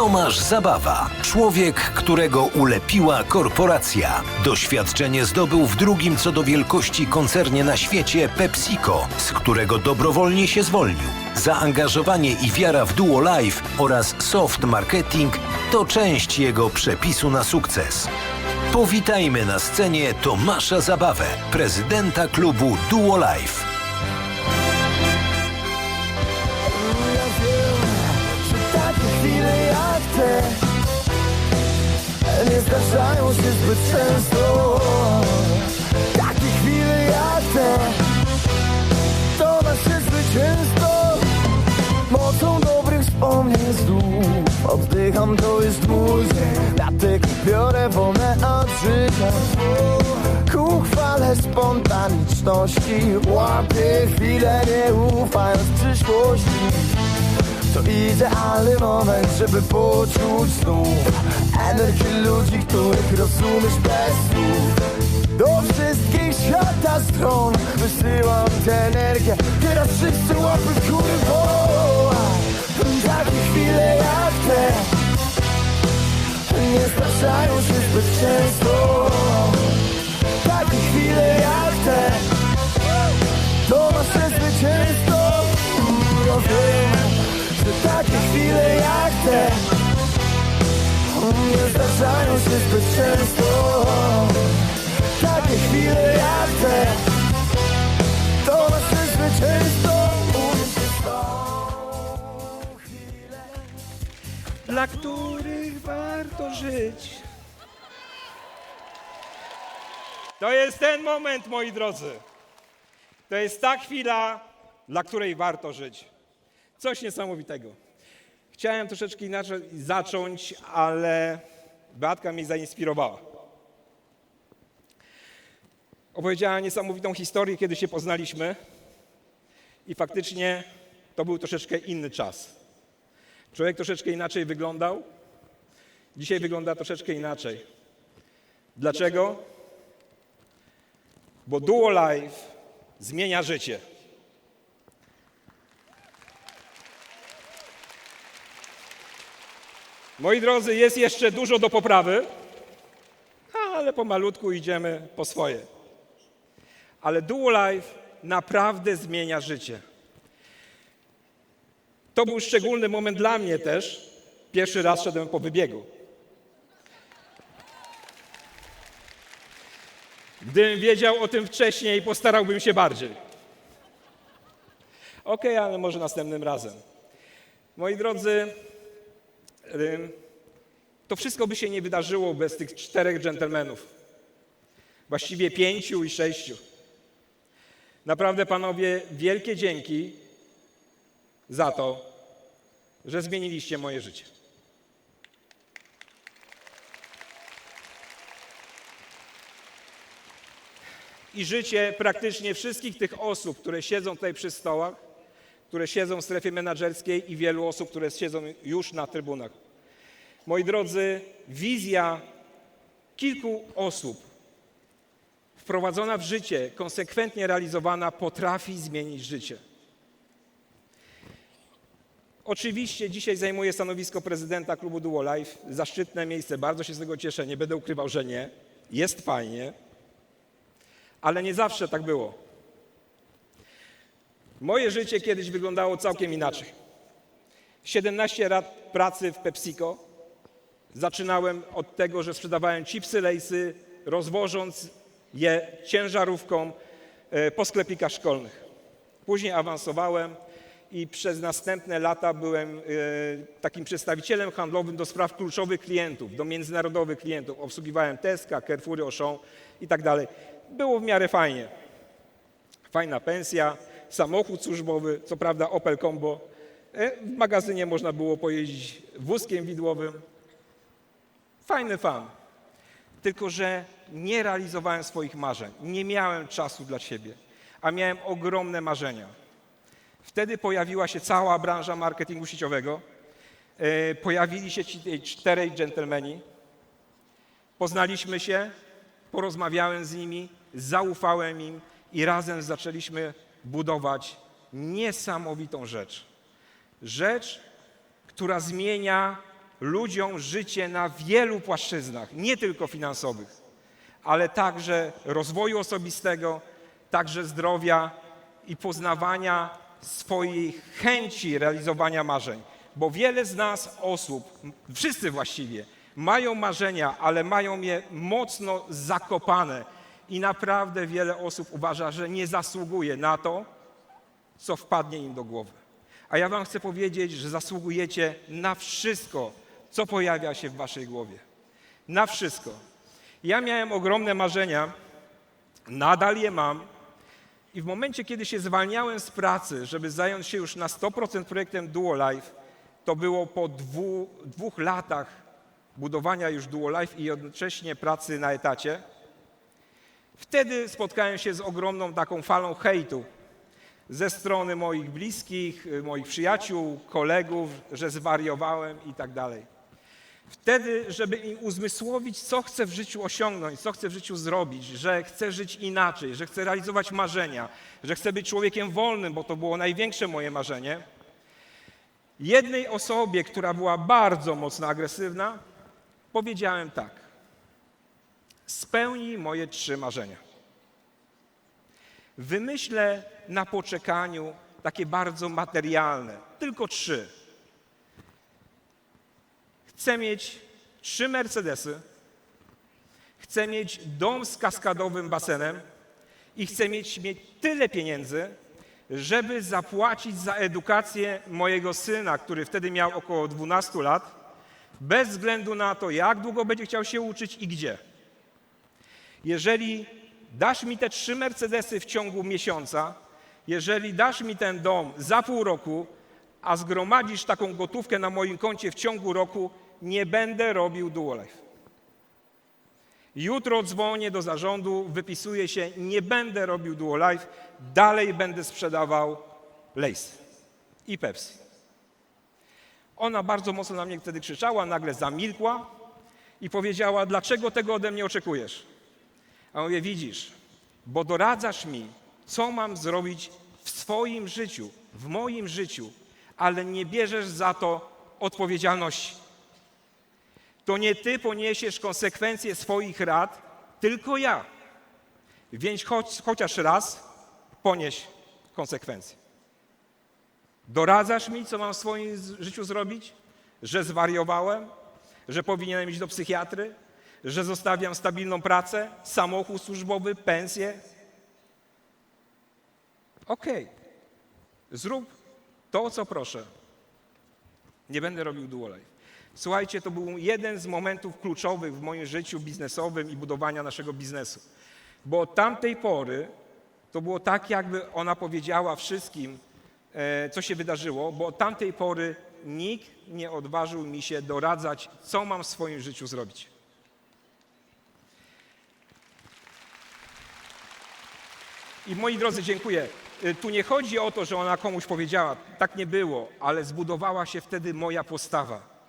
Tomasz Zabawa. Człowiek, którego ulepiła korporacja. Doświadczenie zdobył w drugim co do wielkości koncernie na świecie PepsiCo, z którego dobrowolnie się zwolnił. Zaangażowanie i wiara w Duo Life oraz soft marketing to część jego przepisu na sukces. Powitajmy na scenie Tomasza Zabawę, prezydenta klubu Duo Life. Te Nie zdarzają się zbyt często. Takie chwile jak te To nasze zwycięstwo Mocą dobrych wspomnień znów Oddycham, to jest mój Dlatego biorę wolne od życia. Ku chwale spontaniczności. Łapię chwilę, nie ufając przyszłości to idealny moment, żeby poczuć znów Energię ludzi, których rozumiesz bez słów. Do wszystkich świata stron wysyłam tę energię. Teraz wszyscy łapy w górę woła. Takie chwile jak te. Nie zdarzają się zbyt często. Takie chwile jak te zbyt często Takie chwile jak te To nasze zwycięstwo dla których warto żyć. To jest ten moment, moi drodzy. To jest ta chwila, dla której warto żyć. Coś niesamowitego. Chciałem troszeczkę inaczej zacząć, ale Beatka mnie zainspirowała. Opowiedziała niesamowitą historię, kiedy się poznaliśmy i faktycznie to był troszeczkę inny czas. Człowiek troszeczkę inaczej wyglądał. Dzisiaj wygląda troszeczkę inaczej. Dlaczego? Bo Duo Life zmienia życie. Moi drodzy, jest jeszcze dużo do poprawy, ale pomalutku idziemy po swoje. Ale Duo Life naprawdę zmienia życie. To był szczególny moment dla mnie też. Pierwszy raz szedłem po wybiegu. Gdybym wiedział o tym wcześniej, postarałbym się bardziej. Okej, ale może następnym razem. Moi drodzy, to wszystko by się nie wydarzyło bez tych czterech dżentelmenów. Właściwie pięciu i sześciu. Naprawdę, panowie, wielkie dzięki za to, że zmieniliście moje życie. I życie praktycznie wszystkich tych osób, które siedzą tutaj przy stołach, które siedzą w strefie menedżerskiej i wielu osób, które siedzą już na trybunach. Moi drodzy, wizja kilku osób wprowadzona w życie, konsekwentnie realizowana, potrafi zmienić życie. Oczywiście dzisiaj zajmuję stanowisko prezydenta klubu Duo Life. Zaszczytne miejsce, bardzo się z tego cieszę, nie będę ukrywał, że nie. Jest fajnie, ale nie zawsze tak było. Moje życie kiedyś wyglądało całkiem inaczej. 17 lat pracy w PepsiCo. Zaczynałem od tego, że sprzedawałem chipsy lejsy, rozwożąc je ciężarówką e, po sklepikach szkolnych. Później awansowałem i przez następne lata byłem e, takim przedstawicielem handlowym do spraw kluczowych klientów, do międzynarodowych klientów. Obsługiwałem Teska, Carrefoury, Auchan i tak dalej. Było w miarę fajnie. Fajna pensja, samochód służbowy, co prawda Opel Combo. E, W magazynie można było pojeździć wózkiem widłowym. Fajny fan. Tylko, że nie realizowałem swoich marzeń. Nie miałem czasu dla siebie, a miałem ogromne marzenia. Wtedy pojawiła się cała branża marketingu sieciowego. E, Pojawili się ci czterej dżentelmeni. Poznaliśmy się, porozmawiałem z nimi, zaufałem im i razem zaczęliśmy budować niesamowitą rzecz. Rzecz, która zmienia ludziom życie na wielu płaszczyznach, nie tylko finansowych, ale także rozwoju osobistego, także zdrowia i poznawania swojej chęci realizowania marzeń. Bo wiele z nas osób, wszyscy właściwie, mają marzenia, ale mają je mocno zakopane i naprawdę wiele osób uważa, że nie zasługuje na to, co wpadnie im do głowy. A ja Wam chcę powiedzieć, że zasługujecie na wszystko, co pojawia się w Waszej głowie. Na wszystko. Ja miałem ogromne marzenia, nadal je mam. I w momencie, kiedy się zwalniałem z pracy, żeby zająć się już na 100% projektem Duo Life, to było po dwu, dwóch latach budowania już Duo Life i jednocześnie pracy na etacie. Wtedy spotkałem się z ogromną taką falą hejtu ze strony moich bliskich, moich przyjaciół, kolegów, że zwariowałem i tak dalej. Wtedy, żeby im uzmysłowić, co chcę w życiu osiągnąć, co chcę w życiu zrobić, że chcę żyć inaczej, że chcę realizować marzenia, że chcę być człowiekiem wolnym, bo to było największe moje marzenie. Jednej osobie, która była bardzo mocno agresywna, powiedziałem tak: Spełnij moje trzy marzenia. Wymyślę na poczekaniu takie bardzo materialne, tylko trzy. Chcę mieć trzy Mercedesy, chcę mieć dom z kaskadowym basenem i chcę mieć, mieć tyle pieniędzy, żeby zapłacić za edukację mojego syna, który wtedy miał około 12 lat, bez względu na to, jak długo będzie chciał się uczyć i gdzie. Jeżeli dasz mi te trzy Mercedesy w ciągu miesiąca, jeżeli dasz mi ten dom za pół roku, a zgromadzisz taką gotówkę na moim koncie w ciągu roku, nie będę robił Duolife. Jutro dzwonię do zarządu, wypisuję się, nie będę robił Duolife, dalej będę sprzedawał Lace i Pepsi. Ona bardzo mocno na mnie wtedy krzyczała, nagle zamilkła i powiedziała, dlaczego tego ode mnie oczekujesz? A mówię, widzisz, bo doradzasz mi, co mam zrobić w swoim życiu, w moim życiu, ale nie bierzesz za to odpowiedzialności. To nie ty poniesiesz konsekwencje swoich rad, tylko ja. Więc choć, chociaż raz ponieś konsekwencje. Doradzasz mi, co mam w swoim życiu zrobić? Że zwariowałem? Że powinienem iść do psychiatry? Że zostawiam stabilną pracę, samochód służbowy, pensję? Okej, zrób to, co proszę. Nie będę robił duolife. Słuchajcie, to był jeden z momentów kluczowych w moim życiu biznesowym i budowania naszego biznesu. Bo od tamtej pory to było tak, jakby ona powiedziała wszystkim, e, co się wydarzyło, bo od tamtej pory nikt nie odważył mi się doradzać, co mam w swoim życiu zrobić. I moi drodzy, dziękuję. Y, Tu nie chodzi o to, że ona komuś powiedziała, tak nie było, ale zbudowała się wtedy moja postawa.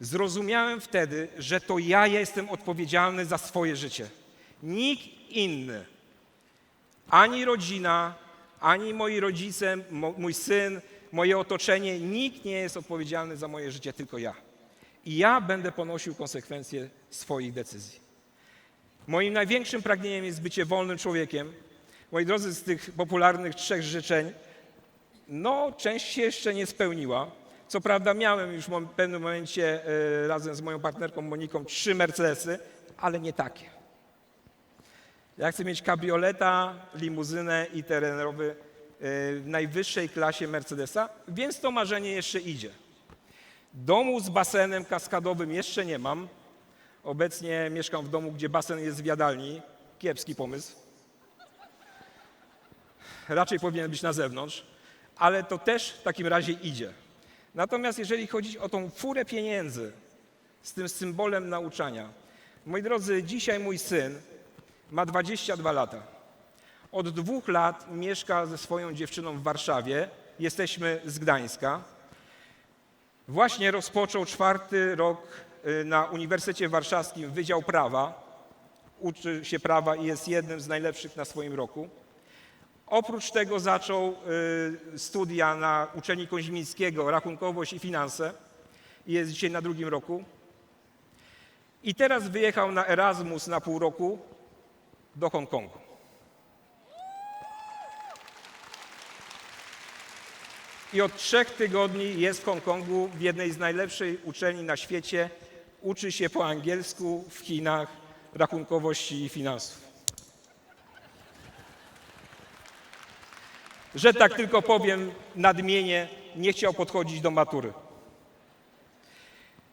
Zrozumiałem wtedy, że to ja jestem odpowiedzialny za swoje życie. Nikt inny. Ani rodzina, ani moi rodzice, mój syn, moje otoczenie, nikt nie jest odpowiedzialny za moje życie, tylko ja. I ja będę ponosił konsekwencje swoich decyzji. Moim największym pragnieniem jest bycie wolnym człowiekiem. Moi drodzy, z tych popularnych trzech życzeń, no, część się jeszcze nie spełniła. Co prawda miałem już w pewnym momencie e, razem z moją partnerką Moniką trzy Mercedesy, ale nie takie. Ja chcę mieć kabrioleta, limuzynę i terenerowy e, w najwyższej klasie Mercedesa, więc to marzenie jeszcze idzie. Domu z basenem kaskadowym jeszcze nie mam. Obecnie mieszkam w domu, gdzie basen jest w jadalni. Kiepski pomysł. Raczej powinien być na zewnątrz, ale to też w takim razie idzie. Natomiast jeżeli chodzi o tą furę pieniędzy z tym symbolem nauczania, moi drodzy, dzisiaj mój syn ma 22 lata. Od dwóch lat mieszka ze swoją dziewczyną w Warszawie. Jesteśmy z Gdańska. Właśnie rozpoczął czwarty rok y, na Uniwersytecie Warszawskim Wydział Prawa. Uczy się prawa i jest jednym z najlepszych na swoim roku. Oprócz tego zaczął y, studia na uczelni Koźmińskiego, rachunkowość i finanse. jest dzisiaj na drugim roku. I teraz wyjechał na Erasmus na pół roku do Hongkongu. I od trzech tygodni jest w Hongkongu w jednej z najlepszych uczelni na świecie. Uczy się po angielsku w Chinach rachunkowości i finansów. Że tak tylko powiem nadmienię, nie chciał podchodzić do matury.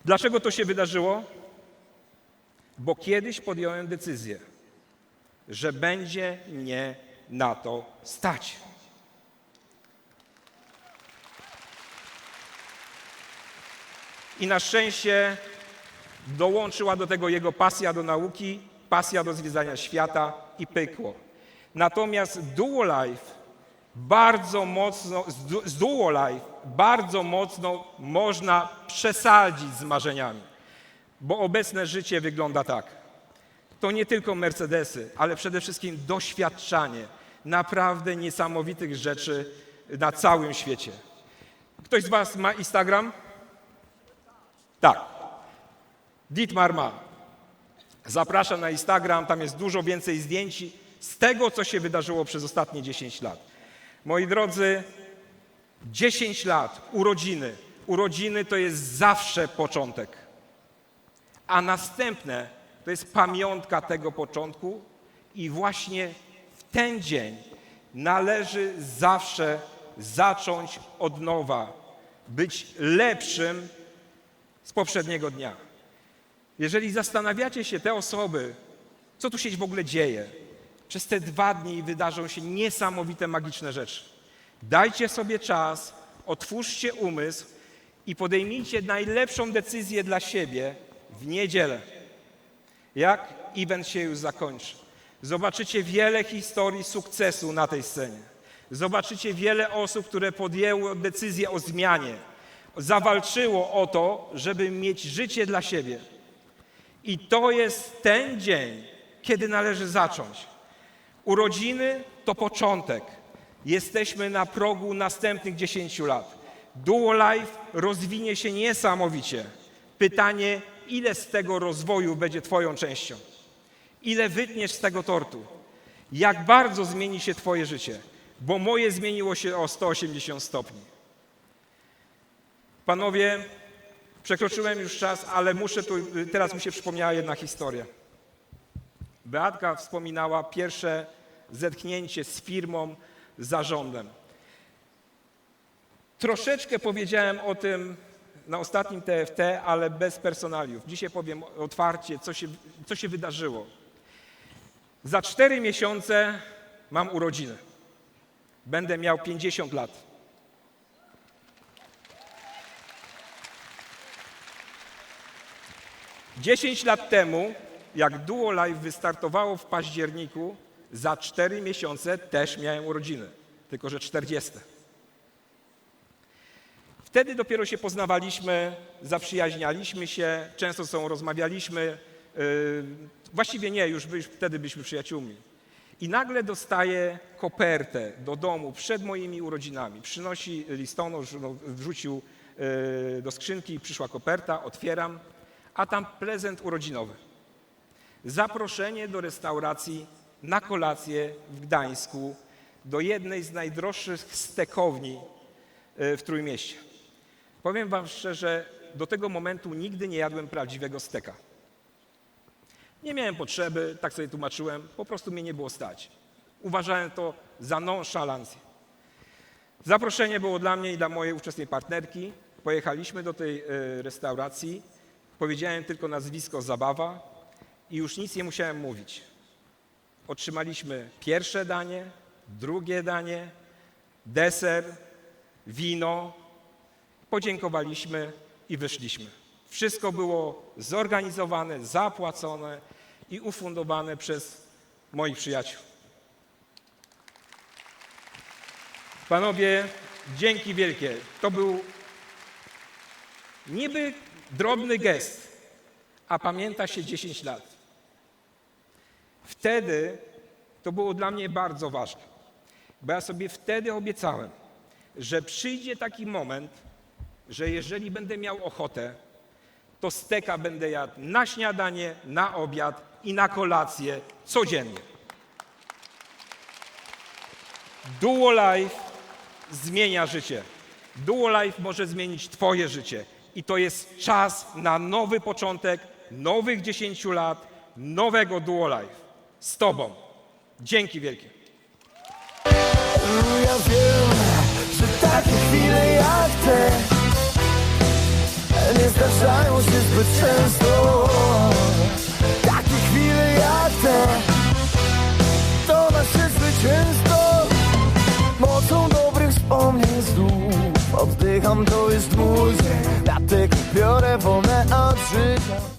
Dlaczego to się wydarzyło? Bo kiedyś podjąłem decyzję, że będzie mnie na to stać. I na szczęście dołączyła do tego jego pasja do nauki, pasja do zwiedzania świata i pykło. Natomiast Duo Life bardzo mocno, z Du- z Duo Life bardzo mocno można przesadzić z marzeniami, bo obecne życie wygląda tak. To nie tylko Mercedesy, ale przede wszystkim doświadczanie naprawdę niesamowitych rzeczy na całym świecie. Ktoś z Was ma Instagram? Tak. Dietmar ma. Zapraszam na Instagram, tam jest dużo więcej zdjęć z tego, co się wydarzyło przez ostatnie 10 lat. Moi drodzy, 10 lat, urodziny. Urodziny to jest zawsze początek. A następne to jest pamiątka tego początku i właśnie w ten dzień należy zawsze zacząć od nowa, być lepszym z poprzedniego dnia. Jeżeli zastanawiacie się, te osoby, co tu się w ogóle dzieje, przez te dwa dni wydarzą się niesamowite, magiczne rzeczy. Dajcie sobie czas, otwórzcie umysł i podejmijcie najlepszą decyzję dla siebie w niedzielę. Jak event się już zakończy. Zobaczycie wiele historii sukcesu na tej scenie. Zobaczycie wiele osób, które podjęło decyzję o zmianie, zawalczyło o to, żeby mieć życie dla siebie. I to jest ten dzień, kiedy należy zacząć. Urodziny to początek. Jesteśmy na progu następnych 10 lat. Duo Life rozwinie się niesamowicie. Pytanie, ile z tego rozwoju będzie Twoją częścią? Ile wytniesz z tego tortu? Jak bardzo zmieni się Twoje życie? Bo moje zmieniło się o 180 stopni. Panowie, przekroczyłem już czas, ale muszę tu, teraz mi się przypomniała jedna historia. Beatka wspominała pierwsze zetknięcie z firmą, zarządem. Troszeczkę powiedziałem o tym na ostatnim TFT, ale bez personaliów. Dzisiaj powiem otwarcie, co się, co się wydarzyło. Za cztery miesiące mam urodziny. Będę miał 50 lat. Dziesięć lat temu, jak Duo Live wystartowało w październiku, za cztery miesiące też miałem urodziny, tylko że 40. Wtedy dopiero się poznawaliśmy, zaprzyjaźnialiśmy się, często ze sobą rozmawialiśmy. Yy, właściwie nie, już, byś, wtedy byliśmy przyjaciółmi. I nagle dostaję kopertę do domu przed moimi urodzinami. Przynosi listonosz, no, wrzucił yy, do skrzynki, przyszła koperta, otwieram, a tam prezent urodzinowy. Zaproszenie do restauracji na kolację w Gdańsku do jednej z najdroższych stekowni y, w Trójmieście. Powiem Wam szczerze, do tego momentu nigdy nie jadłem prawdziwego steka. Nie miałem potrzeby, tak sobie tłumaczyłem, po prostu mnie nie było stać. Uważałem to za nonszalancję. Zaproszenie było dla mnie i dla mojej ówczesnej partnerki. Pojechaliśmy do tej y, restauracji. Powiedziałem tylko nazwisko Zabawa i już nic nie musiałem mówić. Otrzymaliśmy pierwsze danie, drugie danie, deser, wino. Podziękowaliśmy i wyszliśmy. Wszystko było zorganizowane, zapłacone i ufundowane przez moich przyjaciół. Panowie, dzięki wielkie. To był niby drobny gest, a pamięta się 10 lat. Wtedy to było dla mnie bardzo ważne, bo ja sobie wtedy obiecałem, że przyjdzie taki moment, że jeżeli będę miał ochotę, to steka będę jadł na śniadanie, na obiad i na kolację codziennie. Duo Life zmienia życie. Duo Life może zmienić Twoje życie. I to jest czas na nowy początek, nowych 10 lat, nowego Duo Life. Z Tobą. Dzięki wielkie. Ja wiem, że takie chwile jak te Nie zdarzają się zbyt często Takie chwile jak te To nasze zwycięstwo Mocą dobrych wspomnień znów Oddycham, to jest mój Dlatego biorę wolne od życia